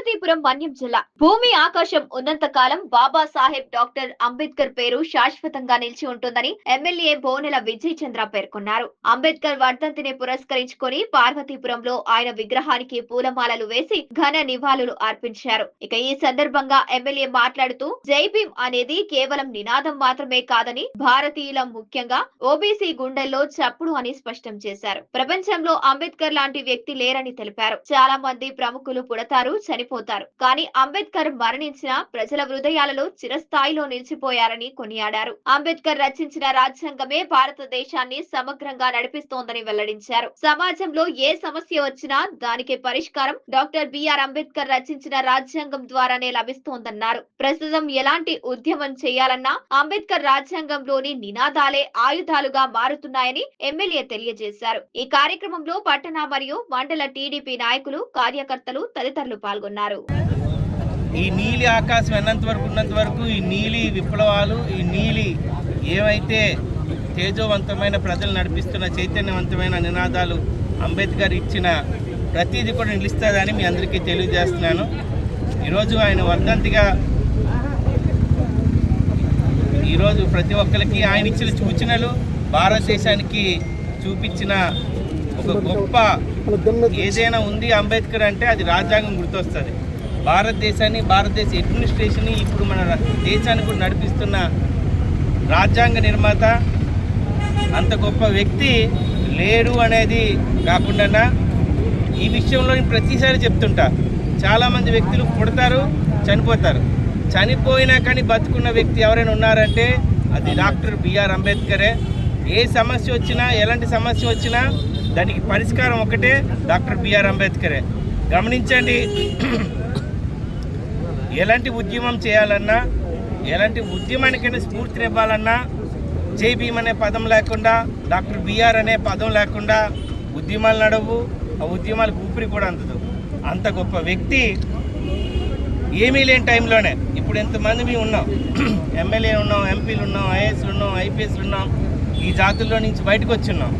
పార్వతీపురం మన్యం జిల్లా. భూమి ఆకాశం ఉన్నంత కాలం బాబా సాహెబ్ డాక్టర్ అంబేద్కర్ పేరు శాశ్వతంగా నిలిచి ఉంటుందని ఎమ్మెల్యే బోనెల విజయ్ చంద్ర పేర్కొన్నారు. అంబేద్కర్ వర్ధంతిని పురస్కరించుకొని పార్వతీపురంలో ఆయన విగ్రహానికి పూలమాలలు వేసి ఘన నివాళులు అర్పించారు. ఇక ఈ సందర్భంగా ఎమ్మెల్యే మాట్లాడుతూ జై భీమ్ అనేది కేవలం నినాదం మాత్రమే కాదని భారతీయుల ముఖ్యంగా ఓబీసీ గుండెల్లో చప్పుడు అని స్పష్టం చేశారు. ప్రపంచంలో అంబేద్కర్ లాంటి వ్యక్తి లేరని తెలిపారు. చాలా మంది ప్రముఖులు పుడతారు చనిపోతారు కానీ అంబేద్కర్ మరణించిన ప్రజల హృదయాలలో చిరస్థాయిలో నిలిచిపోయారని కొనియాడారు. అంబేద్కర్ రచించిన రాజ్యాంగమే భారతదేశాన్ని సమగ్రంగా నడిపిస్తోందని వెల్లడించారు. సమాజంలో ఏ సమస్య వచ్చినా దానికి పరిష్కారం డాక్టర్ బిఆర్ అంబేద్కర్ రచించిన రాజ్యాంగం ద్వారానే లభిస్తోందన్నారు. ప్రస్తుతం ఎలాంటి ఉద్యమం చేయాలన్నా అంబేద్కర్ రాజ్యాంగంలోని నినాదాలే ఆయుధాలుగా మారుతున్నాయని ఎమ్మెల్యే తెలియజేశారు. ఈ కార్యక్రమంలో పట్టణ మరియు మండల టీడీపీ నాయకులు కార్యకర్తలు తదితరులు పాల్గొన్నారు. ఈ నీలి ఆకాశం ఎన్నంత వరకు ఉన్నంత వరకు ఈ నీలి విప్లవాలు ఈ నీలి ఏవైతే తేజోవంతమైన ప్రజలు నడిపిస్తున్న చైతన్యవంతమైన నినాదాలు అంబేద్కర్ ఇచ్చిన ప్రతిదీ కూడా నిలుస్తుందని మీ అందరికీ తెలియజేస్తున్నాను. ఈరోజు ఆయన వర్ధంతిగా ఈరోజు ప్రతి ఒక్కరికి ఆయన ఇచ్చిన సూచనలు భారతదేశానికి చూపించిన ఒక గొప్ప ఏదైనా ఉంది అంబేద్కర్ అంటే అది రాజ్యాంగం గుర్తొస్తుంది. భారతదేశాన్ని భారతదేశ అడ్మినిస్ట్రేషన్ని ఇప్పుడు మన దేశాన్ని కూడా నడిపిస్తున్న రాజ్యాంగ నిర్మాత అంత గొప్ప వ్యక్తి లేడు అనేది కాకుండా ఈ విషయంలో నేను ప్రతిసారి చెప్తుంటా. చాలామంది వ్యక్తులు పుడతారు చనిపోతారు. చనిపోయినా కానీ బతుకున్న వ్యక్తి ఎవరైనా ఉన్నారంటే అది డాక్టర్ బిఆర్ అంబేద్కరే. ఏ సమస్య వచ్చినా ఎలాంటి సమస్య వచ్చినా దానికి పరిష్కారం ఒకటే డాక్టర్ బిఆర్ అంబేద్కరే. గమనించండి ఎలాంటి ఉద్యమం చేయాలన్నా ఎలాంటి ఉద్యమానికైనా స్ఫూర్తినివ్వాలన్నా జై భీమ్ అనే పదం లేకుండా డాక్టర్ బిఆర్ అనే పదం లేకుండా ఉద్యమాలు నడవు ఆ ఉద్యమాలకు ఊపిరి కూడా అందదు. అంత గొప్ప వ్యక్తి ఏమీ లేని టైంలోనే ఇప్పుడు ఎంతమంది మేము ఉన్నాం ఎమ్మెల్యే ఉన్నాం ఎంపీలు ఉన్నాం ఐఏఎస్లు ఉన్నాం ఐపీఎస్లు ఉన్నాం ఈ జాతుల్లో నుంచి బయటకు వచ్చున్నాం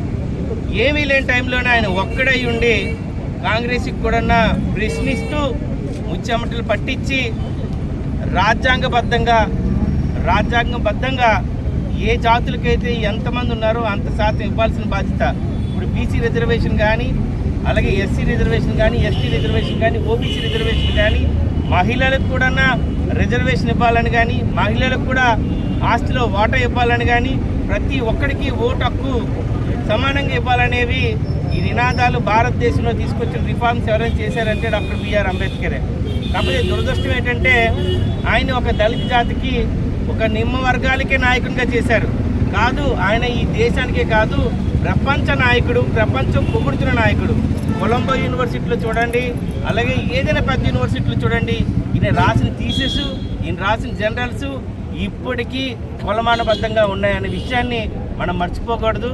ఏమీ లేని టైంలోనే ఆయన ఒక్కడై ఉండి కాంగ్రెస్కి కూడా ప్రశ్నిస్తూ ముచ్చెమటలు పట్టించి రాజ్యాంగబద్ధంగా రాజ్యాంగబద్ధంగా ఏ జాతులకైతే ఎంతమంది ఉన్నారో అంత శాతం ఇవ్వాల్సిన బాధ్యత. ఇప్పుడు బీసీ రిజర్వేషన్ కానీ అలాగే ఎస్సీ రిజర్వేషన్ కానీ ఎస్టీ రిజర్వేషన్ కానీ ఓబీసీ రిజర్వేషన్ కానీ మహిళలకు కూడా రిజర్వేషన్ ఇవ్వాలని కానీ మహిళలకు కూడా ఆస్తిలో వాటా ఇవ్వాలని కానీ ప్రతి ఒక్కరికి ఓటు హక్కు సమానంగా ఇవ్వాలనేవి ఈ నినాదాలు భారతదేశంలో తీసుకొచ్చిన రిఫార్మ్స్ ఎవరైనా చేశారంటే డాక్టర్ బిఆర్ అంబేద్కరే. కాకపోతే దురదృష్టం ఏంటంటే ఆయన ఒక దళిత జాతికి ఒక నిమ్మ వర్గాలకే నాయకునిగా చేశారు. కాదు ఆయన ఈ దేశానికే కాదు ప్రపంచ నాయకుడు ప్రపంచం పొగుడుతున్న నాయకుడు. కొలంబో యూనివర్సిటీలో చూడండి అలాగే ఏదైనా పెద్ద యూనివర్సిటీలో చూడండి ఈయన రాసిన థీసెస్ ఈయన రాసిన జనరల్స్ ఇప్పటికీ కొలమానబద్ధంగా ఉన్నాయనే విషయాన్ని మనం మర్చిపోకూడదు.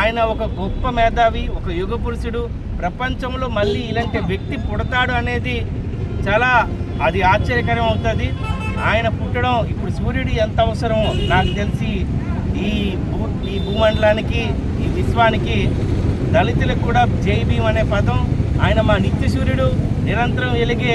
ఆయన ఒక గొప్ప మేధావి ఒక యుగ పురుషుడు. ప్రపంచంలో మళ్ళీ ఇలాంటి వ్యక్తి పుడతాడు అనేది చాలా అది ఆశ్చర్యకరం అవుతుంది. ఆయన పుట్టడం ఇప్పుడు సూర్యుడు ఎంత అవసరమో నాకు తెలిసి ఈ భూ ఈ భూమండలానికి ఈ విశ్వానికి దళితులకు కూడా జైభీం అనే పదం. ఆయన మా నిత్య సూర్యుడు నిరంతరం వెలిగే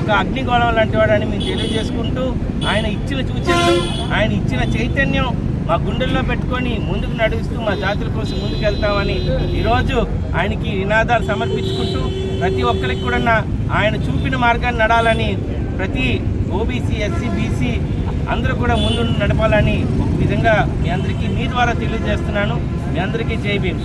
ఒక అగ్నిగోళం లాంటి వాడని మేము తెలియజేసుకుంటూ ఆయన ఇచ్చిన సూచనలు ఆయన ఇచ్చిన చైతన్యం మా గుండెల్లో పెట్టుకొని ముందుకు నడుస్తూ మా జాతుల కోసం ముందుకు వెళ్తామని ఈరోజు ఆయనకి నినాదాలు సమర్పించుకుంటూ ప్రతి ఒక్కరికి కూడా ఆయన చూపిన మార్గాన్ని నడాలని ప్రతి ఓబీసీ ఎస్సీ బీసీ అందరూ కూడా ముందు నడపాలని ఒక విధంగా మీ అందరికీ మీ ద్వారా తెలియజేస్తున్నాను. మీ అందరికీ జై భీమ్.